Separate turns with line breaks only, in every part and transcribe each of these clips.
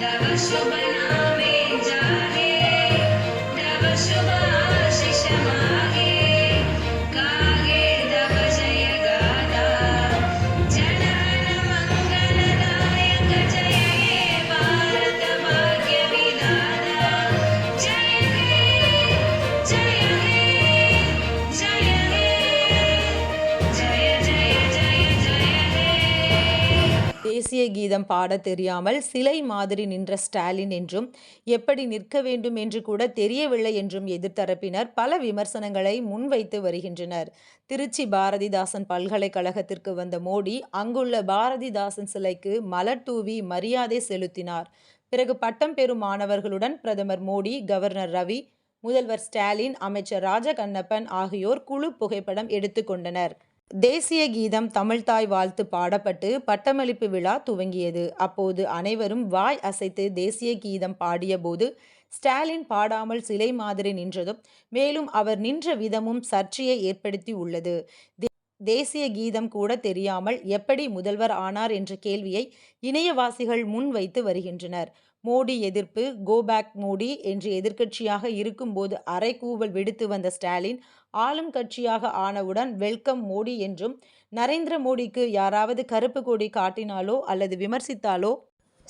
Dawać obaj nam
தேசிய கீதம் பாடத் தெரியாமல் சிலை மாதிரி நின்ற ஸ்டாலின் என்றும் எப்படி நிற்க வேண்டும் என்று கூட தெரியவில்லை என்றும் எதிர்த்தரப்பினர் பல விமர்சனங்களை முன்வைத்து வருகின்றனர். திருச்சி பாரதிதாசன் பல்கலைக்கழகத்திற்கு வந்த மோடி அங்குள்ள பாரதிதாசன் சிலைக்கு மலர் தூவி மரியாதை செலுத்தினார். பிறகு பட்டம் பெறும் மாணவர்களுடன் பிரதமர் மோடி கவர்னர் ரவி முதல்வர் ஸ்டாலின் அமைச்சர் ராஜகண்ணப்பன் ஆகியோர் குழு புகைப்படம் எடுத்துக்கொண்டனர் தேசிய கீதம் தமிழ்தாய் வாழ்த்து பாடப்பட்டு பட்டமளிப்பு விழா துவங்கியது. அப்போது அனைவரும் வாய் அசைத்து தேசிய கீதம் பாடியபோது ஸ்டாலின் பாடாமல் சிலை மாதிரி நின்றதும் மேலும் அவர் நின்ற விதமும் சர்ச்சையை ஏற்படுத்தி உள்ளது. தேசிய கீதம் கூட தெரியாமல் எப்படி முதல்வர் ஆனார் என்ற கேள்வியை இணையவாசிகள் முன்வைத்து வருகின்றனர். மோடி எதிர்ப்பு கோபேக் மோடி என்று எதிர்க்கட்சியாக இருக்கும்போது அரைக்கூவல் விடுத்து வந்த ஸ்டாலின் ஆளும் கட்சியாக ஆனவுடன் வெல்கம் மோடி என்றும் நரேந்திர மோடிக்கு யாராவது கருப்பு கொடி காட்டினாலோ அல்லது விமர்சித்தாலோ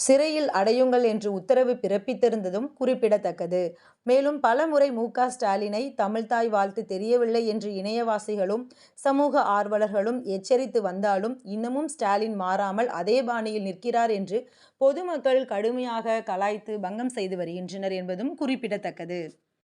சிறையில் அடையுங்கள் என்று உத்தரவு பிறப்பித்திருந்ததும் குறிப்பிடத்தக்கது. மேலும் பலமுறை மு. க. ஸ்டாலினை தமிழ்தாய் வாழ்த்து தெரியவில்லை என்று இணையவாசிகளும் சமூக ஆர்வலர்களும் எச்சரித்து வந்தாலும் இன்னமும் ஸ்டாலின் மாறாமல் அதே பாணியில் நிற்கிறார் என்று பொதுமக்கள் கடுமையாக கலாய்த்து பங்கம் செய்து வருகின்றனர் என்பதும் குறிப்பிடத்தக்கது.